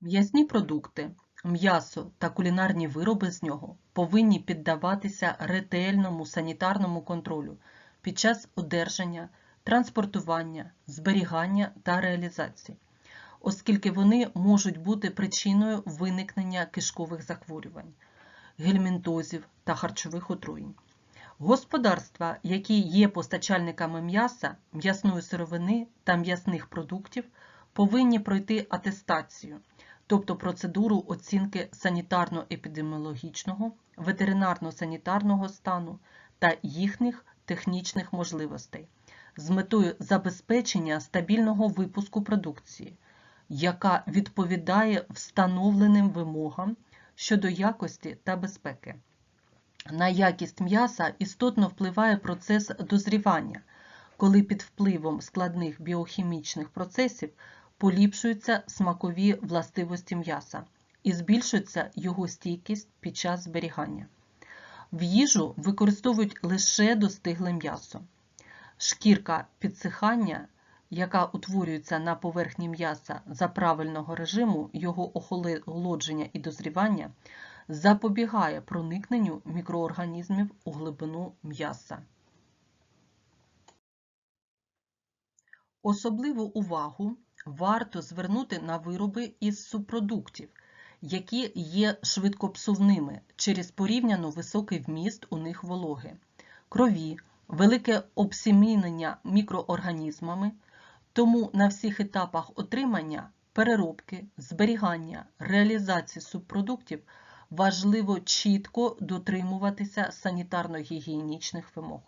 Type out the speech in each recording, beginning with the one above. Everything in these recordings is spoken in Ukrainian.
М'ясні продукти, м'ясо та кулінарні вироби з нього повинні піддаватися ретельному санітарному контролю під час одержання, транспортування, зберігання та реалізації, оскільки вони можуть бути причиною виникнення кишкових захворювань, гельмінтозів та харчових отруєнь. Господарства, які є постачальниками м'яса, м'ясної сировини та м'ясних продуктів, повинні пройти атестацію, тобто процедуру оцінки санітарно-епідеміологічного, ветеринарно-санітарного стану та їхніх технічних можливостей з метою забезпечення стабільного випуску продукції, яка відповідає встановленим вимогам щодо якості та безпеки. На якість м'яса істотно впливає процес дозрівання, коли під впливом складних біохімічних процесів поліпшуються смакові властивості м'яса і збільшується його стійкість під час зберігання. В їжу використовують лише достигле м'ясо. Шкірка підсихання, яка утворюється на поверхні м'яса за правильного режиму його охолодження і дозрівання, запобігає проникненню мікроорганізмів у глибину м'яса. Особливу увагу варто звернути на вироби із субпродуктів, які є швидкопсувними через порівняно високий вміст у них вологи, крові, велике обсімінення мікроорганізмами, тому на всіх етапах отримання, переробки, зберігання, реалізації субпродуктів важливо чітко дотримуватися санітарно-гігієнічних вимог.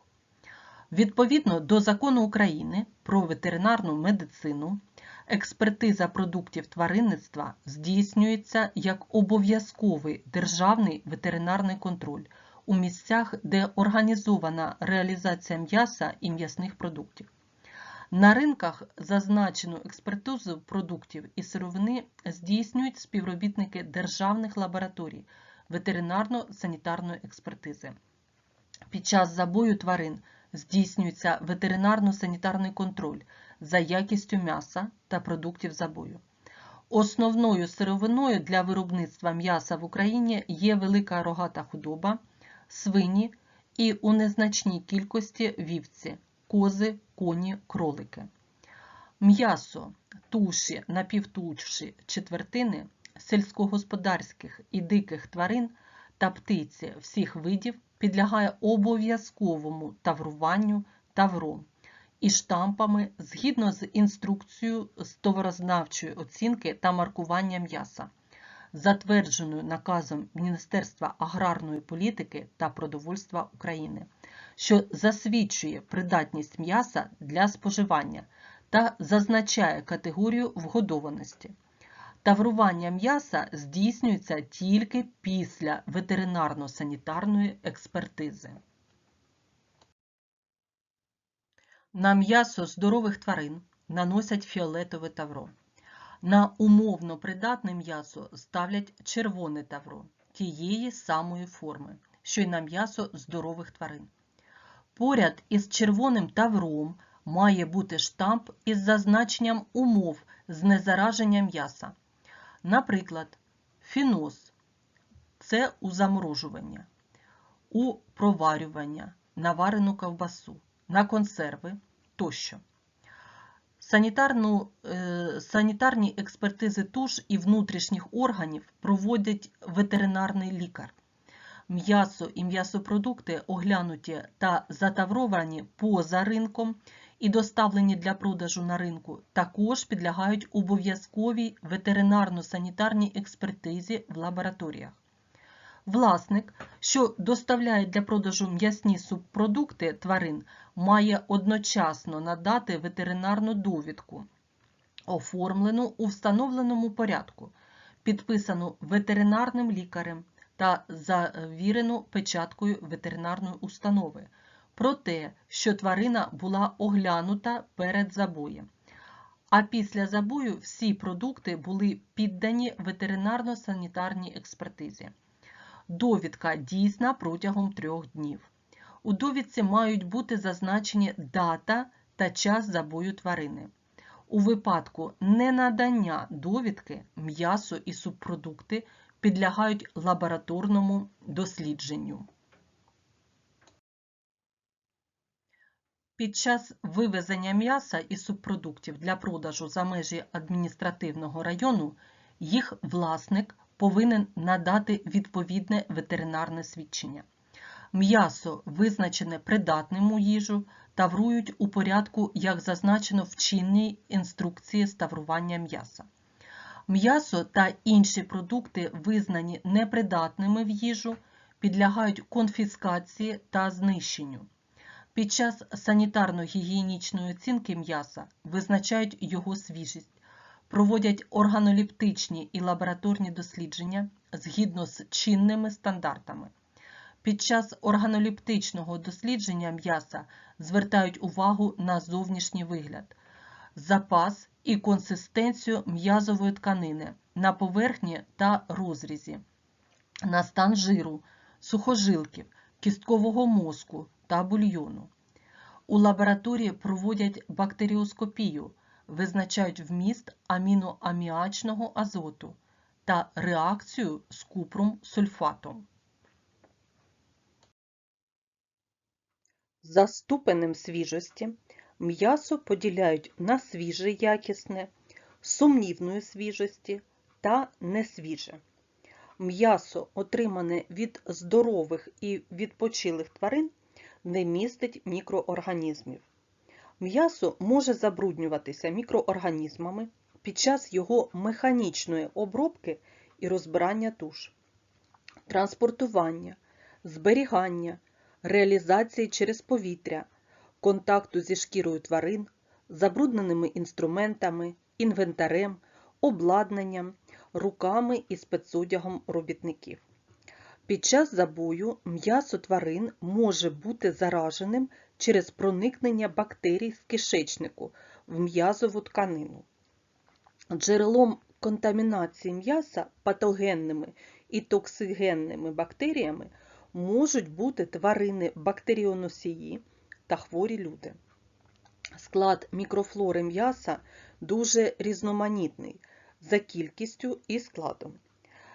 Відповідно до Закону України про ветеринарну медицину, експертиза продуктів тваринництва здійснюється як обов'язковий державний ветеринарний контроль у місцях, де організована реалізація м'яса і м'ясних продуктів. На ринках зазначену експертизу продуктів і сировини здійснюють співробітники державних лабораторій ветеринарно-санітарної експертизи. Під час забою тварин здійснюється ветеринарно-санітарний контроль за якістю м'яса та продуктів забою. Основною сировиною для виробництва м'яса в Україні є велика рогата худоба, свині і у незначній кількості вівці, кози, коні, кролики. М'ясо, туші, напівтуші, четвертини сільськогосподарських і диких тварин та птиці всіх видів підлягає обов'язковому тавруванню тавром і штампами згідно з інструкцією з товарознавчої оцінки та маркування м'яса, затвердженою наказом Міністерства аграрної політики та продовольства України, що засвідчує придатність м'яса для споживання та зазначає категорію вгодованості. Таврування м'яса здійснюється тільки після ветеринарно-санітарної експертизи. На м'ясо здорових тварин наносять фіолетове тавро. На умовно придатне м'ясо ставлять червоне тавро тієї самої форми, що й на м'ясо здорових тварин. Поряд із червоним тавром має бути штамп із зазначенням умов знезараження м'яса. Наприклад, фіноз це у заморожування, у проварювання, на варену ковбасу, на консерви тощо. Санітарну, е, санітарні експертизи туш і внутрішніх органів проводить ветеринарний лікар. М'ясо і м'ясопродукти оглянуті та затавровані поза ринком і доставлені для продажу на ринку, також підлягають обов'язковій ветеринарно-санітарній експертизі в лабораторіях. Власник, що доставляє для продажу м'ясні субпродукти тварин, має одночасно надати ветеринарну довідку, оформлену у встановленому порядку, підписану ветеринарним лікарем та завірену печаткою ветеринарної установи про те, що тварина була оглянута перед забоєм. А після забою всі продукти були піддані ветеринарно-санітарній експертизі. Довідка дійсна протягом трьох днів. У довідці мають бути зазначені дата та час забою тварини. У випадку ненадання довідки м'ясо і субпродукти підлягають лабораторному дослідженню. Під час вивезення м'яса і субпродуктів для продажу за межі адміністративного району їх власник повинен надати відповідне ветеринарне свідчення. М'ясо, визначене придатним у їжу, таврують у порядку, як зазначено в чинній інструкції з таврування м'яса. М'ясо та інші продукти, визнані непридатними в їжу, підлягають конфіскації та знищенню. Під час санітарно-гігієнічної оцінки м'яса визначають його свіжість, проводять органоліптичні і лабораторні дослідження згідно з чинними стандартами. Під час органоліптичного дослідження м'яса звертають увагу на зовнішній вигляд, запас і консистенцію м'язової тканини на поверхні та розрізі, на стан жиру, сухожилків, кісткового мозку та бульйону. У лабораторії проводять бактеріоскопію, визначають вміст аміноаміачного азоту та реакцію з купром сульфатом. За ступенем свіжості м'ясо поділяють на свіже якісне, сумнівної свіжості та несвіже. М'ясо, отримане від здорових і відпочилих тварин, не містить мікроорганізмів. М'ясо може забруднюватися мікроорганізмами під час його механічної обробки і розбирання туш, транспортування, зберігання, реалізації через повітря, контакту зі шкірою тварин, забрудненими інструментами, інвентарем, обладнанням, руками і спецодягом робітників. Під час забою м'ясо тварин може бути зараженим через проникнення бактерій з кишечнику в м'язову тканину. Джерелом контамінації м'яса патогенними і токсигенними бактеріями можуть бути тварини бактеріоносії та хворі люди. Склад мікрофлори м'яса дуже різноманітний за кількістю і складом.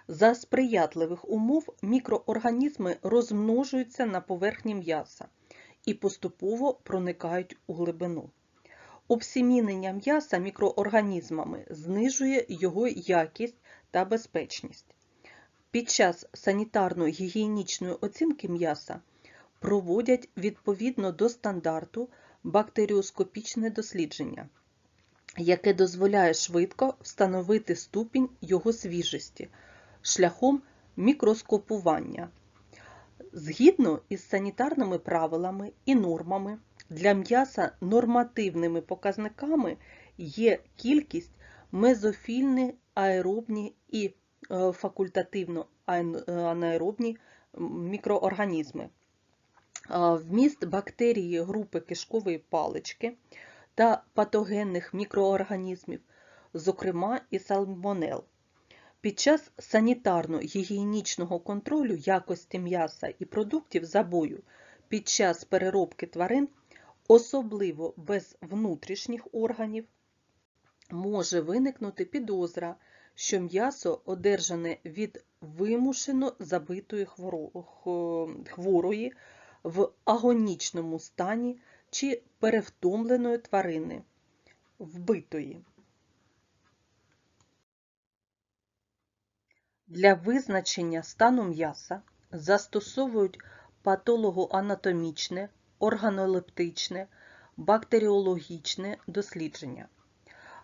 За сприятливих умов мікроорганізми розмножуються на поверхні м'яса і поступово проникають у глибину. Обсімінення м'яса мікроорганізмами знижує його якість та безпечність. Під час санітарно-гігієнічної оцінки м'яса проводять відповідно до стандарту бактеріоскопічне дослідження, яке дозволяє швидко встановити ступінь його свіжості шляхом мікроскопування. Згідно із санітарними правилами і нормами, для м'яса нормативними показниками є кількість мезофільні аеробні і е, факультативно анаеробні мікроорганізми. Вміст бактерії групи кишкової палички та патогенних мікроорганізмів, зокрема і сальмонел. Під час санітарно-гігієнічного контролю якості м'яса і продуктів забою під час переробки тварин, особливо без внутрішніх органів, може виникнути підозра, що м'ясо одержане від вимушено забитої хворої в агонічному стані чи перевтомленої тварини, вбитої. Для визначення стану м'яса застосовують патологоанатомічне, органолептичне, бактеріологічне дослідження,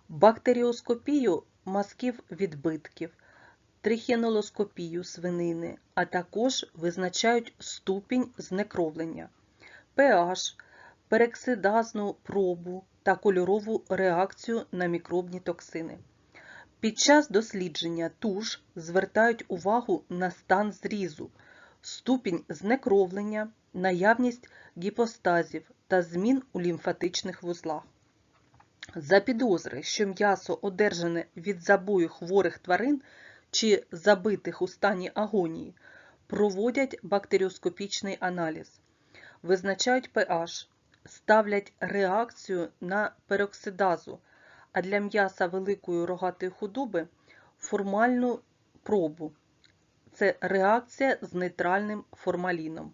бактеріоскопію мазків відбитків, трихінолоскопію свинини, а також визначають ступінь знекровлення, pH, перексидазну пробу та кольорову реакцію на мікробні токсини. Під час дослідження туш звертають увагу на стан зрізу, ступінь знекровлення, наявність гіпостазів та змін у лімфатичних вузлах. За підозри, що м'ясо одержане від забою хворих тварин чи забитих у стані агонії, проводять бактеріоскопічний аналіз, визначають pH, ставлять реакцію на пероксидазу, а для м'яса великої рогатої худоби формальну пробу. Це реакція з нейтральним формаліном.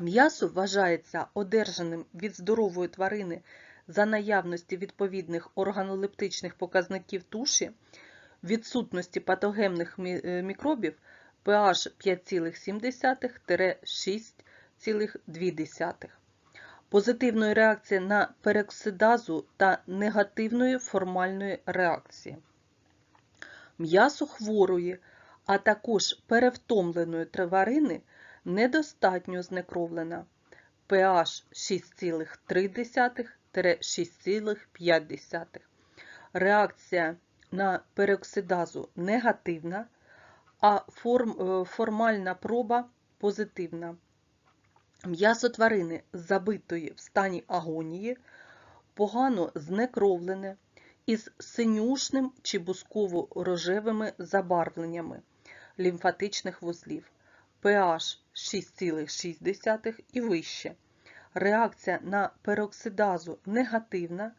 М'ясо вважається одержаним від здорової тварини за наявності відповідних органолептичних показників туші, відсутності патогенних мікробів pH 5,7-6,2, позитивної реакції на пероксидазу та негативної формальної реакції. М'ясо хворої, а також перевтомленої тварини недостатньо знекровлена pH 6,3-6,5. Реакція на пероксидазу негативна, а е, формальна проба позитивна. М'ясо тварини забитої в стані агонії, погано знекровлене, із синюшним чи бусково-рожевими забарвленнями лімфатичних вузлів, pH 6,6 і вище. Реакція на пероксидазу негативна,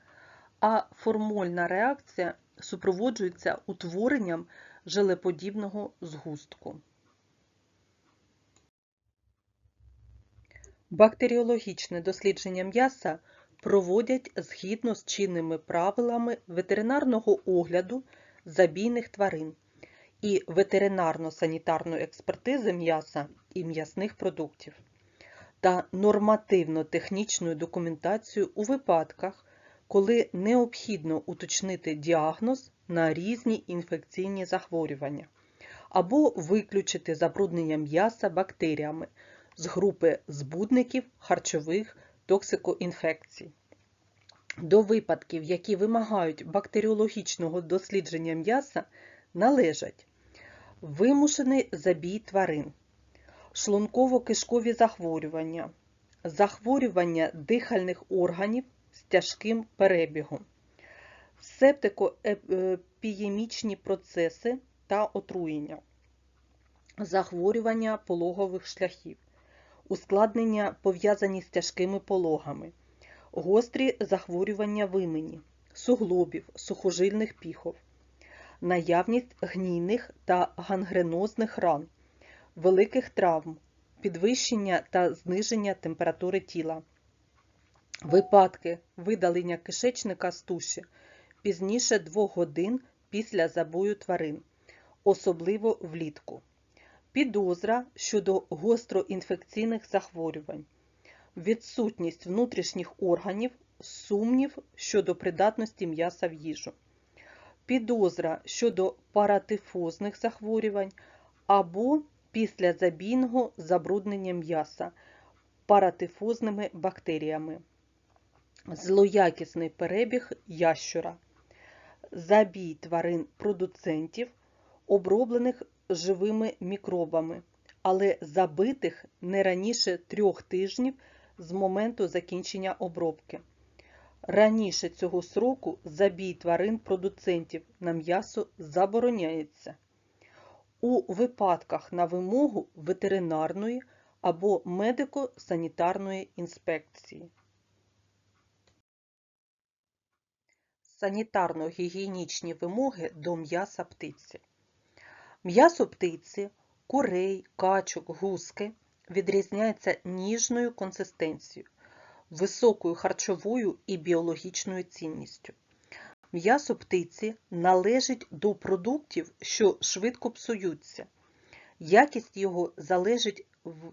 а формольна реакція супроводжується утворенням желеподібного згустку. Бактеріологічне дослідження м'яса проводять згідно з чинними правилами ветеринарного огляду забійних тварин і ветеринарно-санітарної експертизи м'яса і м'ясних продуктів та нормативно-технічною документацією у випадках, коли необхідно уточнити діагноз на різні інфекційні захворювання або виключити забруднення м'яса бактеріями з групи збудників харчових токсикоінфекцій. До випадків, які вимагають бактеріологічного дослідження м'яса, належать вимушений забій тварин, шлунково-кишкові захворювання, захворювання дихальних органів з тяжким перебігом, септико-епіємічні процеси та отруєння, захворювання пологових шляхів, ускладнення пов'язані з тяжкими пологами, гострі захворювання вимені, суглобів, сухожильних піхов, наявність гнійних та гангренозних ран, великих травм, підвищення та зниження температури тіла, випадки видалення кишечника з туші пізніше 2 годин після забою тварин, особливо влітку, підозра щодо гостроінфекційних захворювань, відсутність внутрішніх органів, сумнів щодо придатності м'яса в їжу, підозра щодо паратифозних захворювань або післязабійного забруднення м'яса паратифозними бактеріями, злоякісний перебіг ящура, забій тварин-продуцентів, оброблених живими мікробами, але забитих не раніше трьох тижнів з моменту закінчення обробки. Раніше цього сроку забій тварин-продуцентів на м'ясо забороняється. У випадках на вимогу ветеринарної або медико-санітарної інспекції. Санітарно-гігієнічні вимоги до м'яса птиці. М'ясо птиці, курей, качок, гуски відрізняється ніжною консистенцією, високою харчовою і біологічною цінністю. М'ясо птиці належить до продуктів, що швидко псуються. Якість його залежить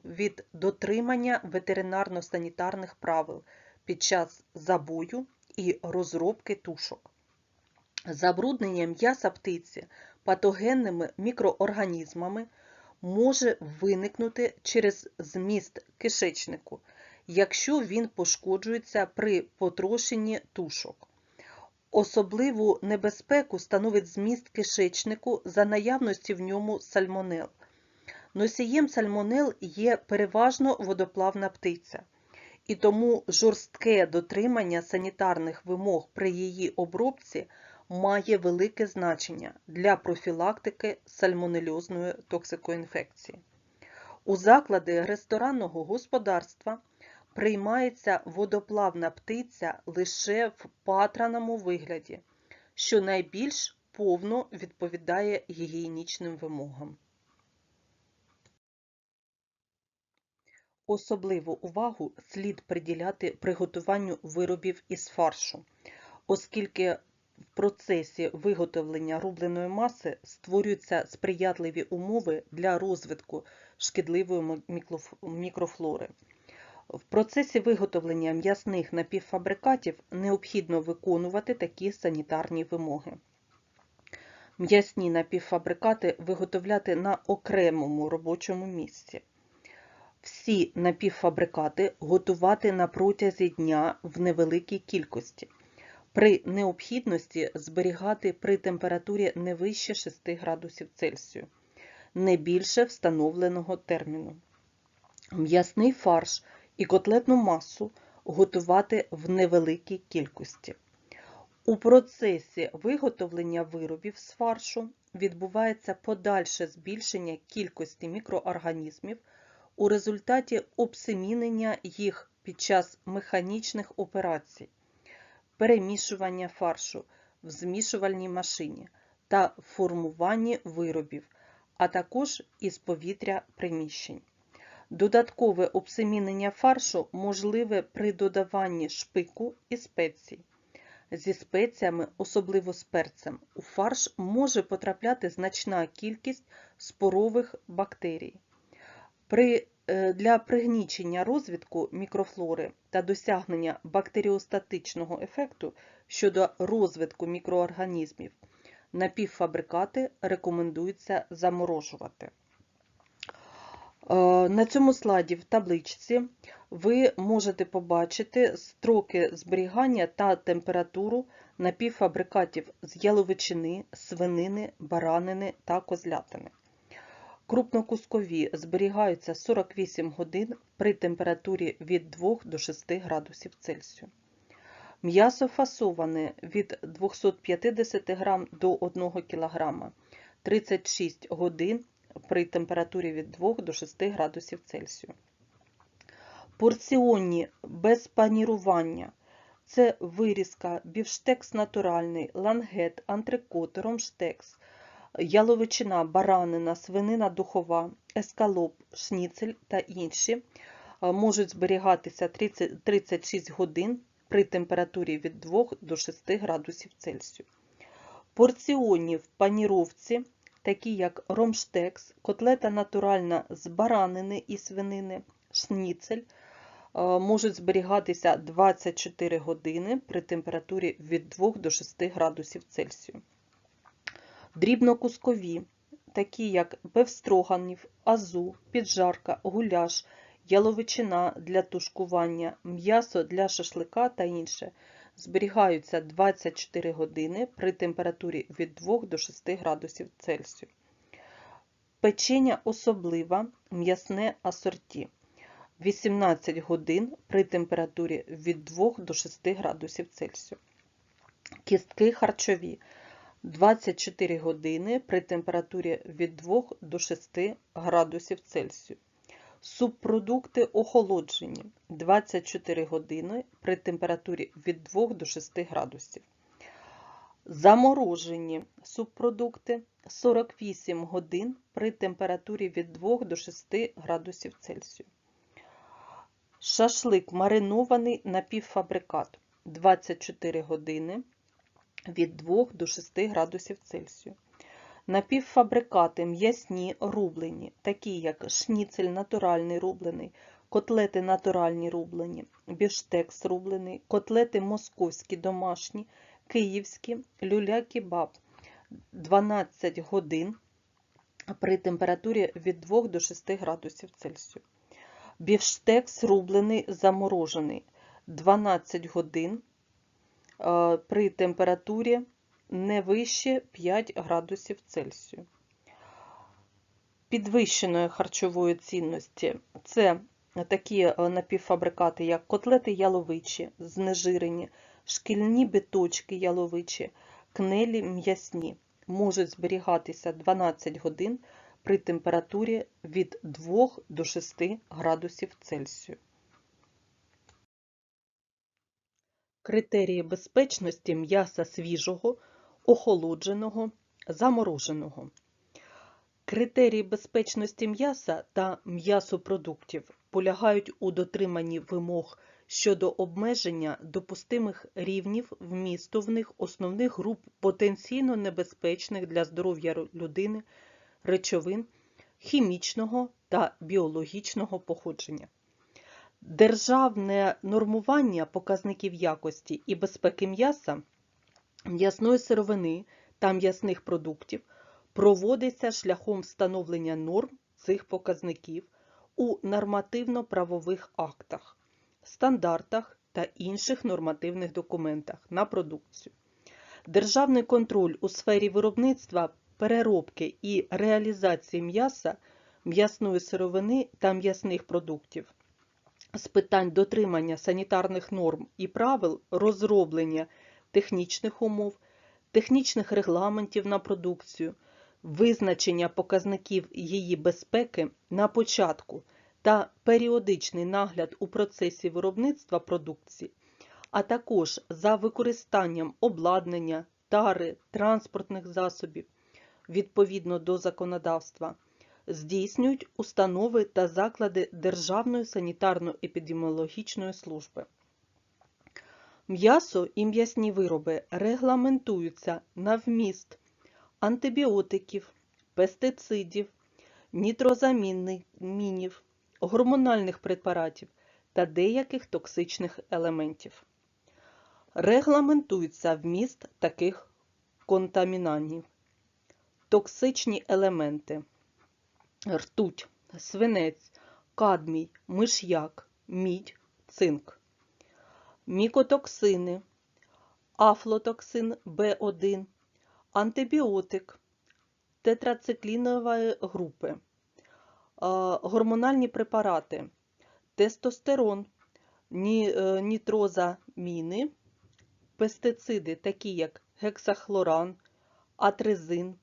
від дотримання ветеринарно-санітарних правил під час забою і розробки тушок. Забруднення м'яса птиці патогенними мікроорганізмами може виникнути через зміст кишечнику, якщо він пошкоджується при потрошенні тушок. Особливу небезпеку становить зміст кишечнику за наявності в ньому сальмонел. Носієм сальмонел є переважно водоплавна птиця, і тому жорстке дотримання санітарних вимог при її обробці має велике значення для профілактики сальмонельозної токсикоінфекції. У заклади ресторанного господарства приймається водоплавна птиця лише в патраному вигляді, що найбільш повно відповідає гігієнічним вимогам. Особливу увагу слід приділяти приготуванню виробів із фаршу, оскільки в процесі виготовлення рубленої маси створюються сприятливі умови для розвитку шкідливої мікрофлори. В процесі виготовлення м'ясних напівфабрикатів необхідно виконувати такі санітарні вимоги. М'ясні напівфабрикати виготовляти на окремому робочому місці. Всі напівфабрикати готувати на протязі дня в невеликій кількості. При необхідності зберігати при температурі не вище 6 градусів Цельсію, не більше встановленого терміну. М'ясний фарш і котлетну масу готувати в невеликій кількості. У процесі виготовлення виробів з фаршу відбувається подальше збільшення кількості мікроорганізмів у результаті обсемінення їх під час механічних операцій, перемішування фаршу в змішувальній машині та формуванні виробів, а також із повітря приміщень. Додаткове обсемінення фаршу можливе при додаванні шпику і спецій. Зі спеціями, особливо з перцем, у фарш може потрапляти значна кількість спорових бактерій. При, для пригнічення розвитку мікрофлори та досягнення бактеріостатичного ефекту щодо розвитку мікроорганізмів напівфабрикати рекомендується заморожувати. Е, На цьому слайді в табличці ви можете побачити строки зберігання та температуру напівфабрикатів з яловичини, свинини, баранини та козлятини. Крупнокускові зберігаються 48 годин при температурі від 2 до 6 градусів Цельсію. М'ясо фасоване від 250 г до 1 кг 36 годин при температурі від 2 до 6 градусів Цельсію. Порціонні без панірування – це вирізка, бівштекс натуральний, лангет, антрикот, ромштекс, яловичина, баранина, свинина духова, ескалоп, шніцель та інші можуть зберігатися 30 36 годин при температурі від 2 до 6 градусів Цельсію. Порціонні в паніровці, такі як ромштекс, котлета натуральна з баранини і свинини, шніцель, можуть зберігатися 24 години при температурі від 2 до 6 градусів Цельсію. Дрібнокускові, такі як бевстроганів, азу, піджарка, гуляш, яловичина для тушкування, м'ясо для шашлика та інше, зберігаються 24 години при температурі від 2 до 6 градусів Цельсію. Печення особлива, м'ясне асорті. 18 годин при температурі від 2 до 6 градусів Цельсію. Кістки харчові 24 години при температурі від 2 до 6 градусів Цельсію. Субпродукти охолоджені 24 години при температурі від 2 до 6 градусів. Заморожені субпродукти 48 годин при температурі від 2 до 6 градусів Цельсію. Шашлик маринований напівфабрикат 24 години від 2 до 6 градусів Цельсію. Напівфабрикати м'ясні рублені, такі як шніцель натуральний рублений, котлети натуральні рублені, біштекс рублений, котлети московські домашні, київські, люля-кебаб 12 годин при температурі від 2 до 6 градусів Цельсію. Бівштекс рублений заморожений 12 годин при температурі не вище 5 градусів Цельсію. Підвищеної харчової цінності це такі е, напівфабрикати, як котлети яловичі, знежирені, шкільні биточки яловичі, кнелі м'ясні. Можуть зберігатися 12 годин при температурі від 2 до 6 градусів Цельсію. Критерії безпечності м'яса свіжого охолодженого, замороженого. Критерії безпечності м'яса та м'ясопродуктів полягають у дотриманні вимог щодо обмеження допустимих рівнів вмісту в них основних груп потенційно небезпечних для здоров'я людини речовин хімічного та біологічного походження. Державне нормування показників якості і безпеки м'яса, м'ясної сировини та м'ясних продуктів проводиться шляхом встановлення норм цих показників у нормативно-правових актах, стандартах та інших нормативних документах на продукцію. Державний контроль у сфері виробництва, переробки і реалізації м'яса, м'ясної сировини та м'ясних продуктів з питань дотримання санітарних норм і правил, розроблення технічних умов, технічних регламентів на продукцію, визначення показників її безпеки на початку та періодичний нагляд у процесі виробництва продукції, а також за використанням обладнання, тари, транспортних засобів. Відповідно до законодавства, здійснюють установи та заклади Державної санітарно-епідеміологічної служби. М'ясо і м'ясні вироби регламентуються на вміст антибіотиків, пестицидів, нітрозамінів, гормональних препаратів та деяких токсичних елементів. Регламентується вміст таких контамінантів. Токсичні елементи ртуть, свинець, кадмій, миш'як, мідь, цинк. Мікотоксини, афлотоксин В1, антибіотик, тетрациклінової групи, е, гормональні препарати, тестостерон, е, нітрозаміни, пестициди, такі як гексахлоран, атрезин,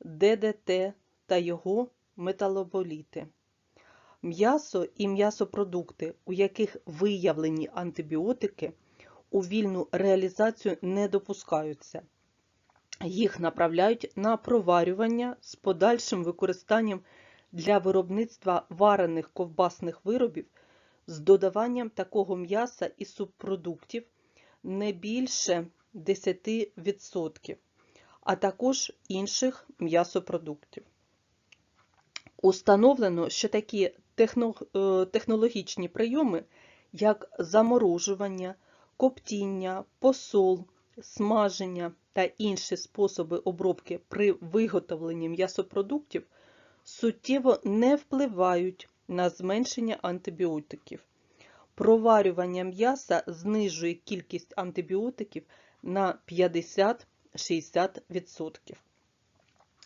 ДДТ та його металоболіти. М'ясо і м'ясопродукти, у яких виявлені антибіотики, у вільну реалізацію не допускаються. Їх направляють на проварювання з подальшим використанням для виробництва варених ковбасних виробів з додаванням такого м'яса і субпродуктів не більше 10%, а також інших м'ясопродуктів. Установлено, що такі е, технологічні прийоми, як заморожування, коптіння, посол, смаження та інші способи обробки при виготовленні м'ясопродуктів, суттєво не впливають на зменшення антибіотиків. Проварювання м'яса знижує кількість антибіотиків на 50-60%.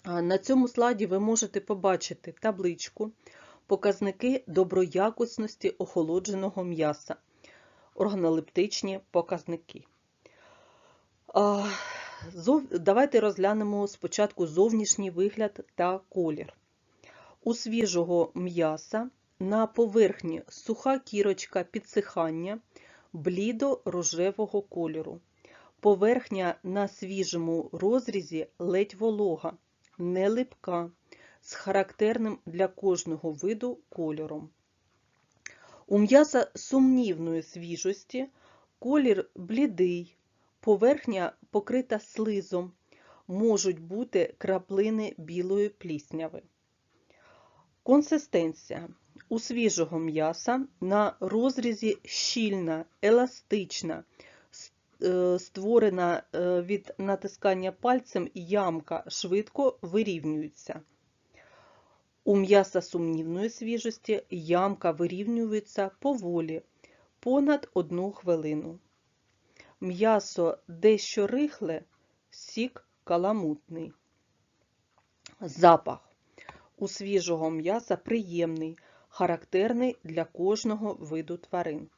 На цьому слайді ви можете побачити табличку показники доброякісності охолодженого м'яса, органолептичні показники. Давайте розглянемо спочатку зовнішній вигляд та колір. У свіжого м'яса на поверхні суха кірочка підсихання блідо-рожевого кольору. Поверхня на свіжому розрізі ледь волога, не липка, з характерним для кожного виду кольором. У м'яса сумнівної свіжості колір блідий, поверхня покрита слизом, можуть бути краплини білої плісняви. Консистенція. У свіжого м'яса на розрізі щільна, еластична, створена е, від натискання пальцем ямка швидко вирівнюється. У м'яса сумнівної свіжості ямка вирівнюється поволі, понад одну хвилину. М'ясо дещо рихле, сік каламутний. Запах. У свіжого м'яса приємний, характерний для кожного виду тварин.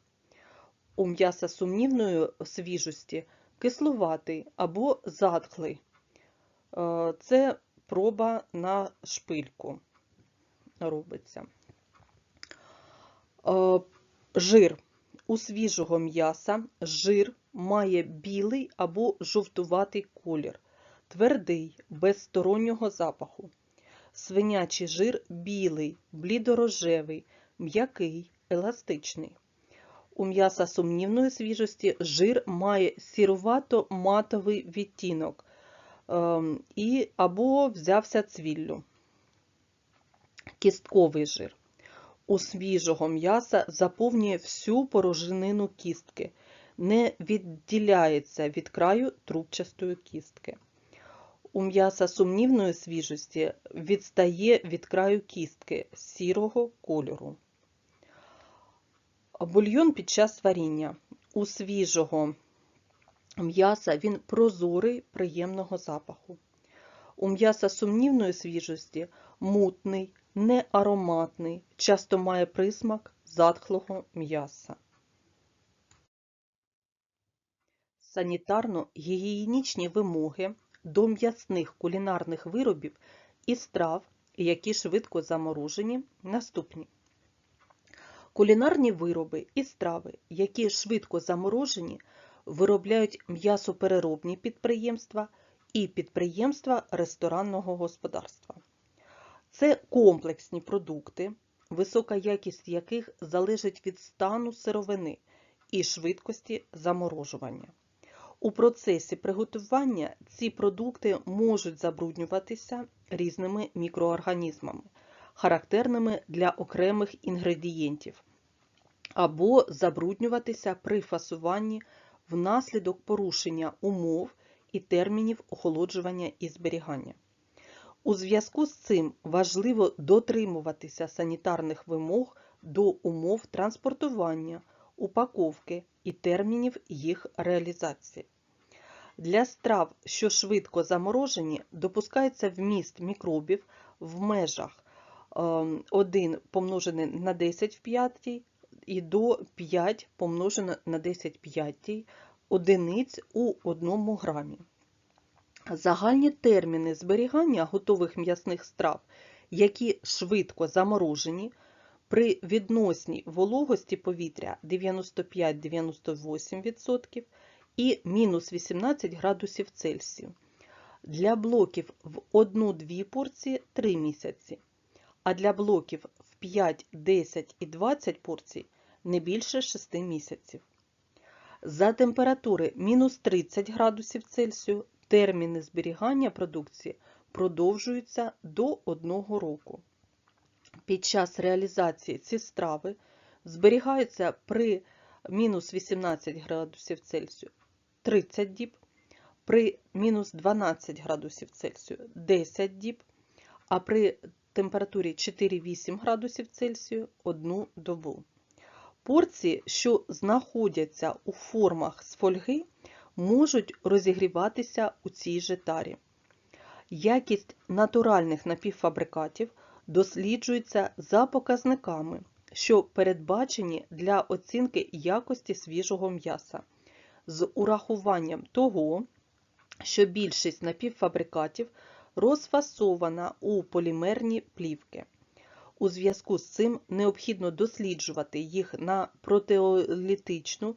У м'яса сумнівної свіжості кислуватий або затхлий. Е, Це проба на шпильку робиться. Е, Жир. У свіжого м'яса жир має білий або жовтуватий колір. твердий, без стороннього запаху. Свинячий жир білий, блідорожевий, м'який, еластичний. У м'яса сумнівної свіжості жир має сірувато-матовий відтінок ем, і або взявся цвіллю. Кістковий жир. У свіжого м'яса заповнює всю порожнину кістки, не відділяється від краю трубчастої кістки. У м'яса сумнівної свіжості відстає від краю кістки сірого кольору. Бульйон під час варіння. У свіжого м'яса він прозорий, приємного запаху. У м'яса сумнівної свіжості мутний, неароматний, часто має присмак затхлого м'яса. Санітарно-гігієнічні вимоги до м'ясних кулінарних виробів і страв, які швидко заморожені, наступні. Кулінарні вироби і страви, які швидко заморожені, виробляють м'ясопереробні підприємства і підприємства ресторанного господарства. Це комплексні продукти, висока якість яких залежить від стану сировини і швидкості заморожування. У процесі приготування ці продукти можуть забруднюватися різними мікроорганізмами, характерними для окремих інгредієнтів, або забруднюватися при фасуванні внаслідок порушення умов і термінів охолоджування і зберігання. У зв'язку з цим важливо дотримуватися санітарних вимог до умов транспортування, упаковки і термінів їх реалізації. Для страв, що швидко заморожені, допускається вміст мікробів в межах 1 помножене на 10 в п'ятій і до 5 помножене на 10 в п'ятій одиниць у 1 грамі. Загальні терміни зберігання готових м'ясних страв, які швидко заморожені, при відносній вологості повітря 95-98% і мінус 18 градусів Цельсію. Для блоків в 1-2 порції 3 місяці, а для блоків в 5, 10 і 20 порцій не більше 6 місяців. За температури мінус 30 градусів Цельсію терміни зберігання продукції продовжуються до 1 року. Під час реалізації ці страви зберігаються при мінус 18 градусів Цельсію 30 діб, при мінус 12 градусів Цельсію 10 діб, а при температурі 4-8 градусів Цельсію 1 добу. Порції, що знаходяться у формах з фольги, можуть розігріватися у цій же тарі. Якість натуральних напівфабрикатів досліджується за показниками, що передбачені для оцінки якості свіжого м'яса, з урахуванням того, що більшість напівфабрикатів розфасована у полімерні плівки. У зв'язку з цим необхідно досліджувати їх на протеолітичну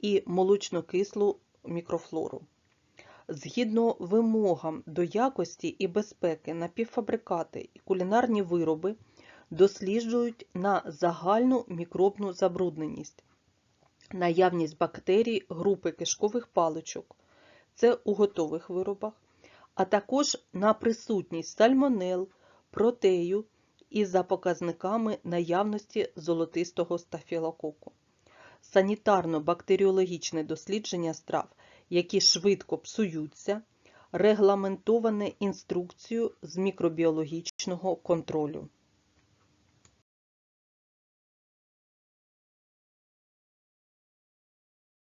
і молочнокислу мікрофлору. Згідно вимогам до якості і безпеки напівфабрикати і кулінарні вироби досліджують на загальну мікробну забрудненість, наявність бактерій групи кишкових паличок, це у готових виробах, а також на присутність сальмонел, протею і за показниками наявності золотистого стафілококу. Санітарно-бактеріологічне дослідження страв, які швидко псуються, регламентоване інструкцією з мікробіологічного контролю.